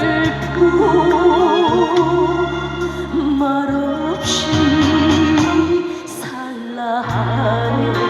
슬프고 말없이 살라 하네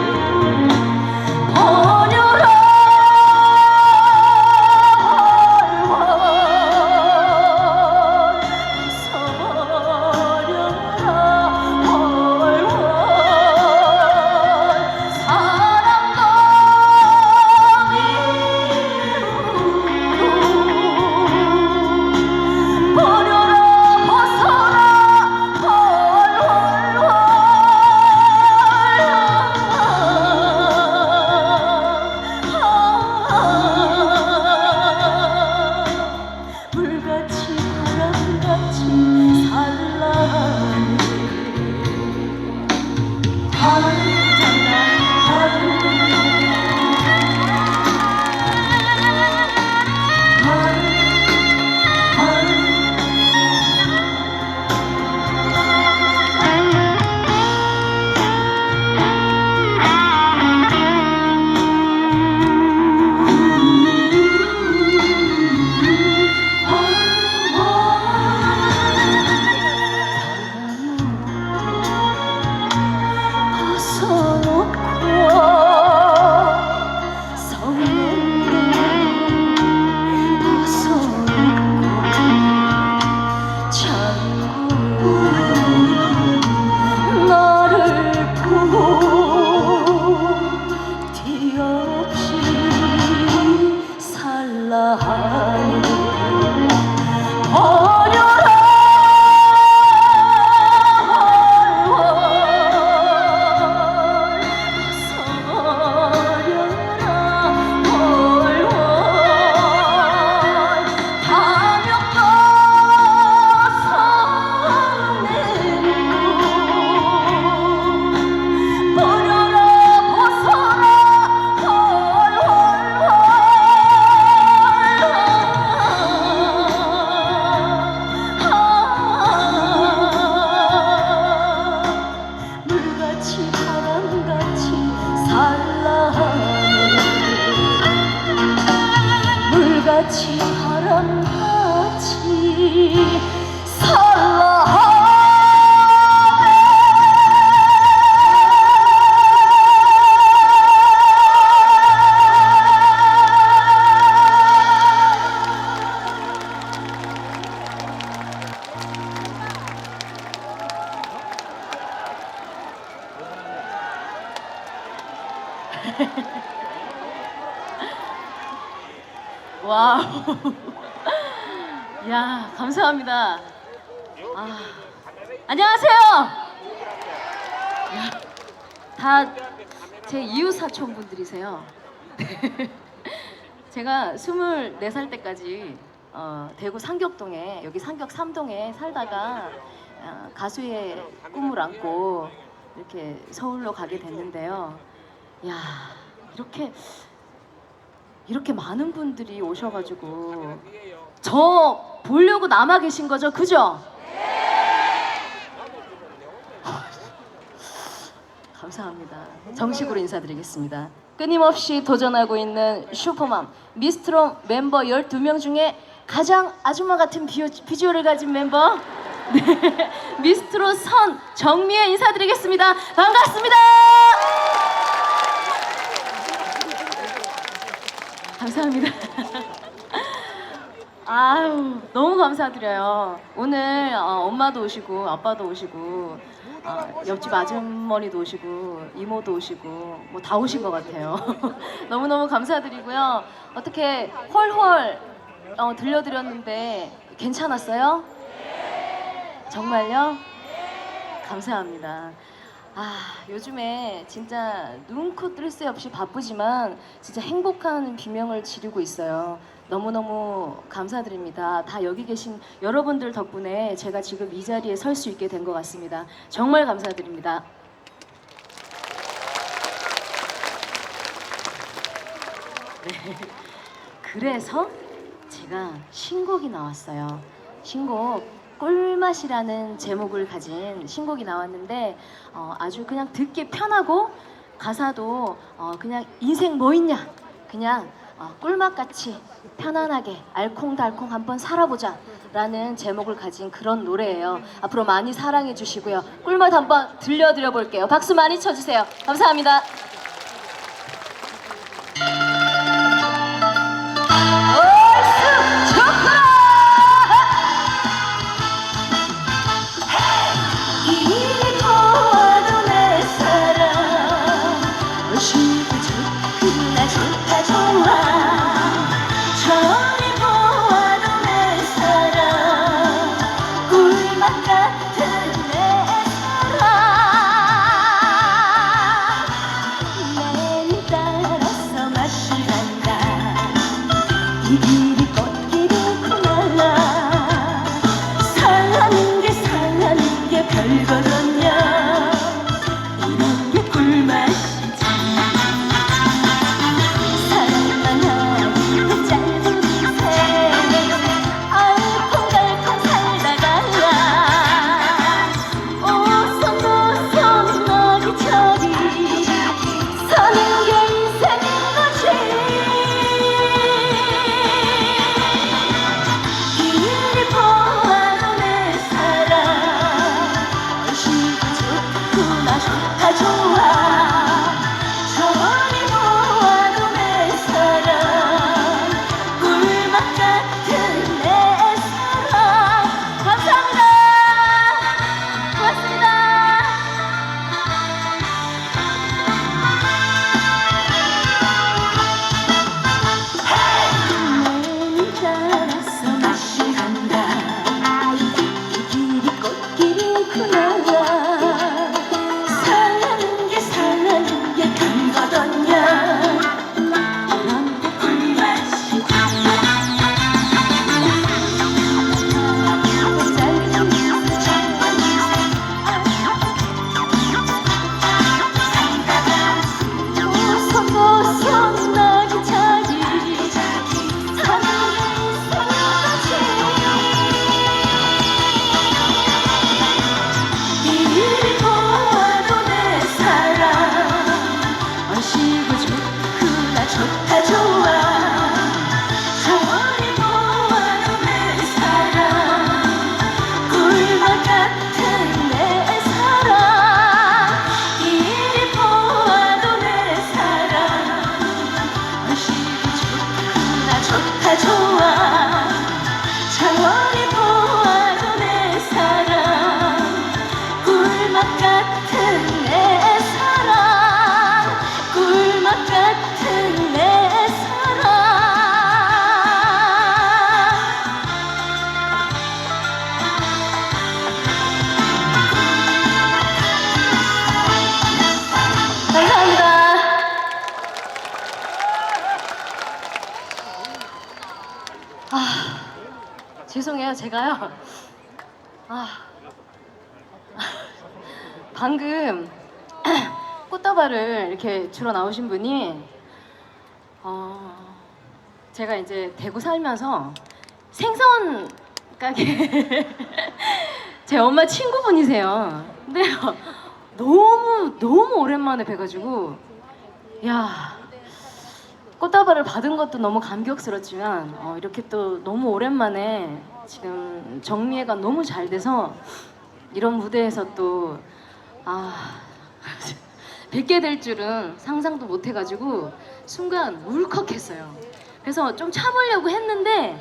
제가 24살 때까지 어, 대구 상격동에 여기 상격 3동에 살다가 어, 가수의 꿈을 안고 이렇게 서울로 가게 됐는데요. 야 이렇게 이렇게 많은 분들이 오셔가지고 저 보려고 남아 계신 거죠, 그죠? 감사합니다. 정식으로 인사드리겠습니다. 끊임없이 도전하고 있는 슈퍼맘 미스트롬 멤버 12명 중에 가장 아줌마 같은 비오, 비주얼을 가진 멤버 네, 미스트로 선 정미애 인사드리겠습니다. 반갑습니다. 감사합니다. 아유 너무 감사드려요. 오늘 어, 엄마도 오시고 아빠도 오시고 어, 옆집 아주머니도 오시고 이모도 오시고 뭐 다 오신 것 같아요. 너무 너무 감사드리고요. 어떻게 헐헐 어, 들려드렸는데 괜찮았어요? 정말요? 감사합니다. 아, 요즘에 진짜 눈코 뜰 새 없이 바쁘지만 진짜 행복한 비명을 지르고 있어요. 너무너무 감사드립니다. 다 여기 계신 여러분들 덕분에 제가 지금 이 자리에 설 수 있게 된 것 같습니다. 정말 감사드립니다. 네. 그래서 제가 신곡이 나왔어요. 신곡 꿀맛이라는 제목을 가진 신곡이 나왔는데 어, 아주 그냥 듣기 편하고 가사도 어, 그냥 인생 뭐 있냐 그냥 어, 꿀맛같이 편안하게 알콩달콩 한번 살아보자 라는 제목을 가진 그런 노래예요. 앞으로 많이 사랑해 주시고요. 꿀맛 한번 들려드려 볼게요. 박수 많이 쳐주세요. 감사합니다 제가요 아 방금 꽃다발을 이렇게 주러 나오신 분이 어 제가 이제 대구 살면서 생선 가게 제 엄마 친구분이세요. 근데 너무 너무 오랜만에 뵈가지고 야 꽃다발을 받은 것도 너무 감격스럽지만 어, 이렇게 또 너무 오랜만에 지금 정리회가 너무 잘 돼서 이런 무대에서 또 아. 뵙게 될 줄은 상상도 못 해가지고 순간 울컥했어요. 그래서 좀 참으려고 했는데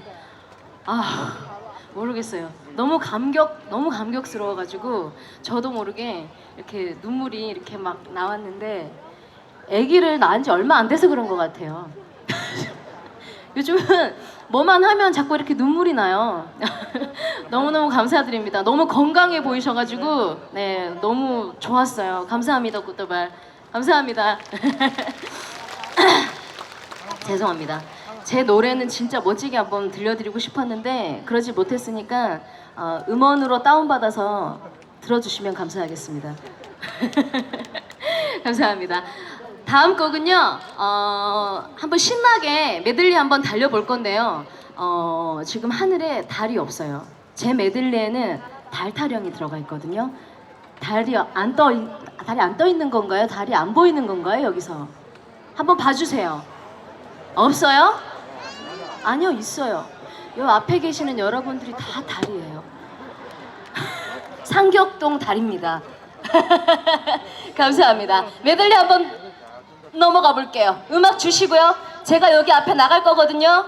아 모르겠어요. 너무 감격 너무 감격스러워가지고 저도 모르게 이렇게 눈물이 이렇게 막 나왔는데 아기를 낳은 지 얼마 안 돼서 그런 것 같아요. 요즘은 뭐만 하면 자꾸 이렇게 눈물이 나요. 너무너무 감사드립니다. 너무 건강해 보이셔가지고, 네, 너무 좋았어요. 감사합니다, 꽃다발. 감사합니다. 죄송합니다. 제 노래는 진짜 멋지게 한번 들려드리고 싶었는데, 그러지 못했으니까, 어, 음원으로 다운받아서 들어주시면 감사하겠습니다. 감사합니다. 다음 곡은요, 어, 한번 신나게 메들리 한번 달려볼 건데요. 어, 지금 하늘에 달이 없어요. 제 메들리에는 달 타령이 들어가 있거든요. 달이 안 떠, 달이 안 떠 있는 건가요? 달이 안 보이는 건가요? 여기서 한번 봐주세요. 없어요? 아니요, 있어요. 요 앞에 계시는 여러분들이 다 달이에요. 상격동 달입니다. 감사합니다. 메들리 한번 넘어가 볼게요. 음악 주시고요. 제가 여기 앞에 나갈 거거든요.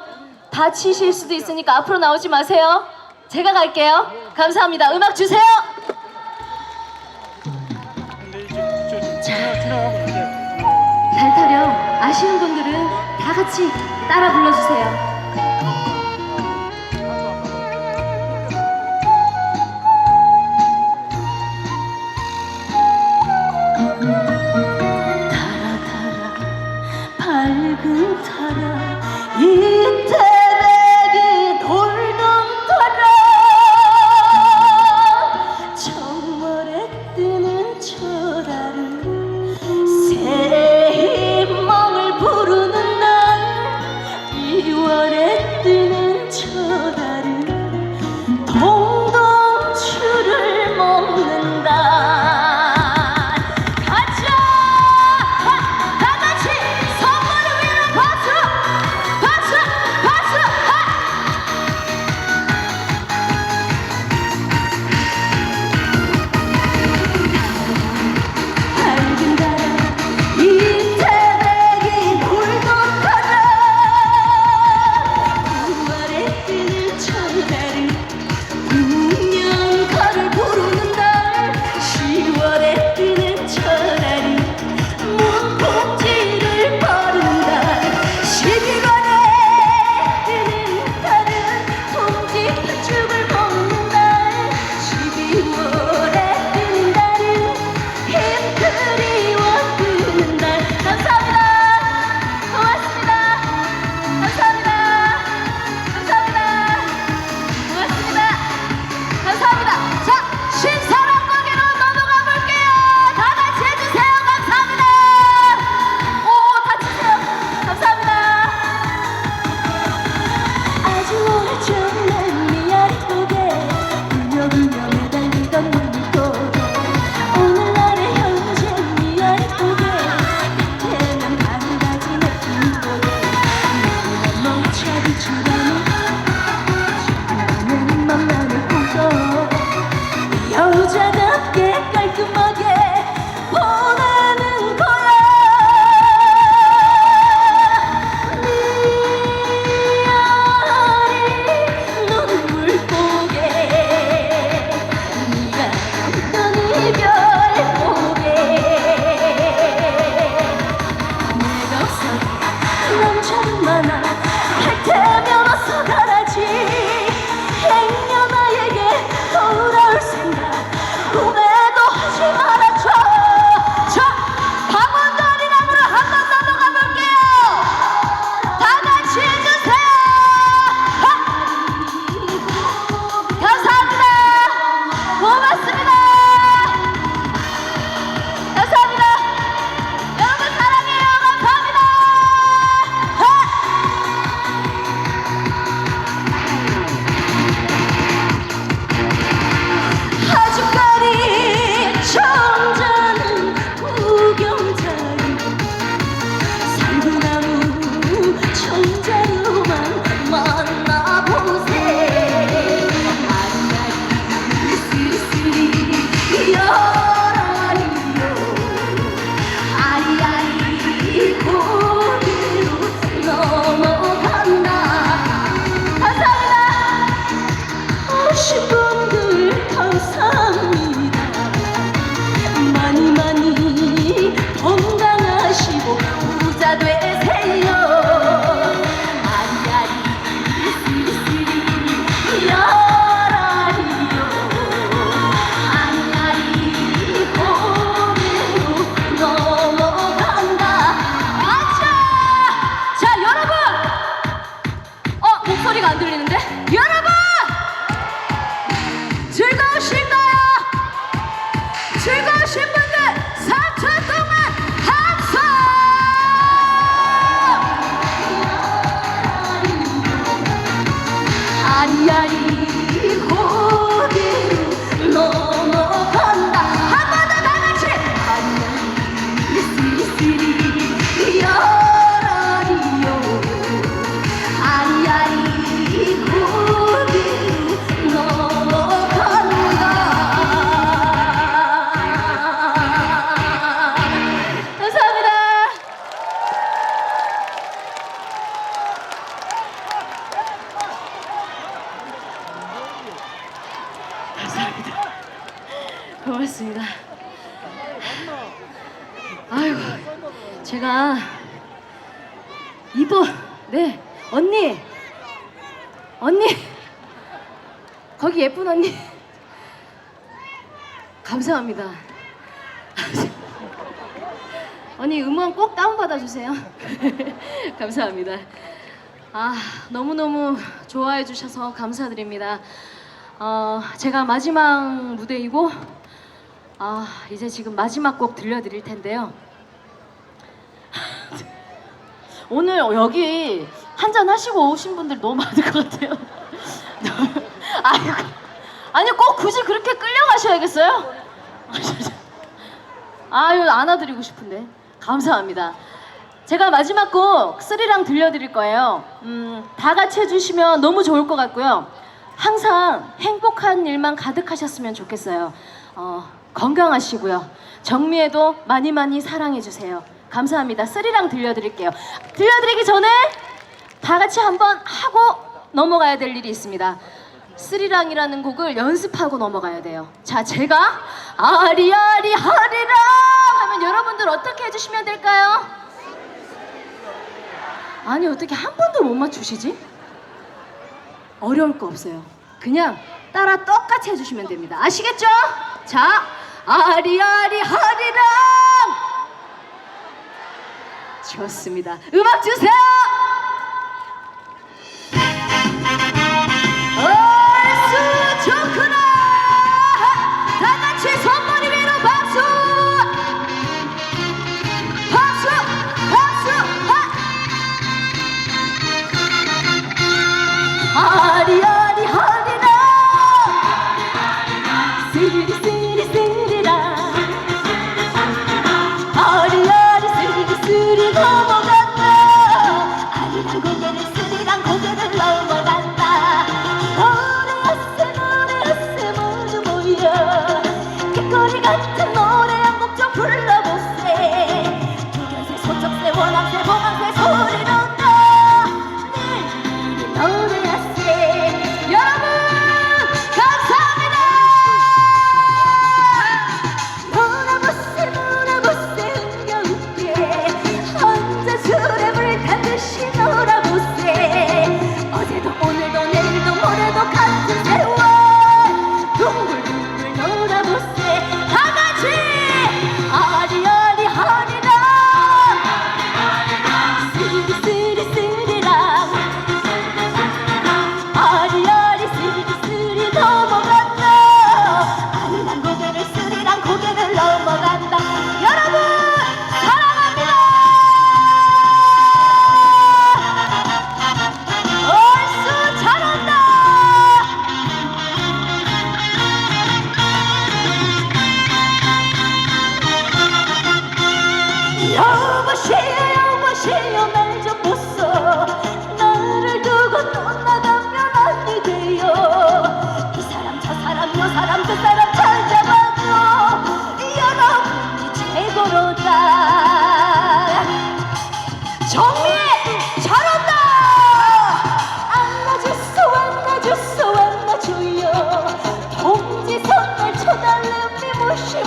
다치실 수도 있으니까 앞으로 나오지 마세요. 제가 갈게요. 감사합니다. 음악 주세요. 있는데 달타령 아시는 분들은 다 같이 따라 불러주세요. 목소리가 안 들리는데? 여러분! 언니 감사합니다. 언니 음원 꼭 다운 받아 주세요. 감사합니다. 아 너무 너무 좋아해 주셔서 감사드립니다. 어, 제가 마지막 무대이고 아 이제 지금 마지막 곡 들려드릴 텐데요. 오늘 여기 한잔 하시고 오신 분들 너무 많을 것 같아요. 아이고, 아니 꼭 굳이 그렇게 끌려가셔야겠어요? 아유 안아드리고 싶은데 감사합니다. 제가 마지막 곡 쓰리랑 들려드릴 거예요. 음, 다 같이 해주시면 너무 좋을 것 같고요. 항상 행복한 일만 가득하셨으면 좋겠어요. 어, 건강하시고요. 정미애도 많이 많이 사랑해주세요. 감사합니다. 쓰리랑 들려드릴게요. 들려드리기 전에 다 같이 한번 하고 넘어가야 될 일이 있습니다. 스리랑이라는 곡을 연습하고 넘어가야 돼요. 자, 제가 아리아리 하리랑 하면 여러분들 어떻게 해주시면 될까요? 아니 어떻게 한 번도 못 맞추시지? 어려울 거 없어요. 그냥 따라 똑같이 해주시면 됩니다. 아시겠죠? 자, 아리아리 하리랑 좋습니다. 음악 주세요.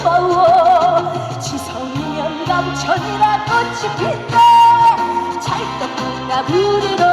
모시마워. 지성이면 감천이라 꽃이 핀다. 찰떡궁합 우리로